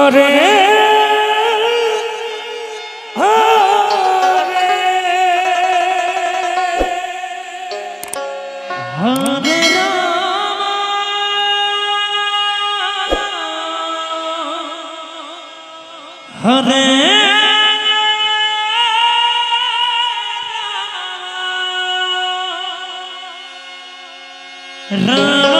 করে হরে রাম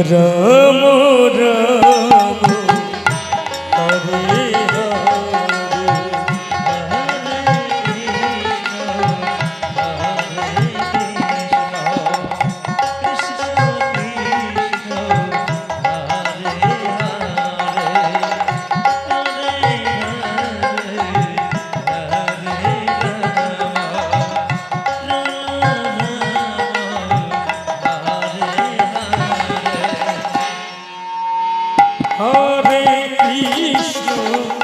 রাম রাম কৃষ্ণ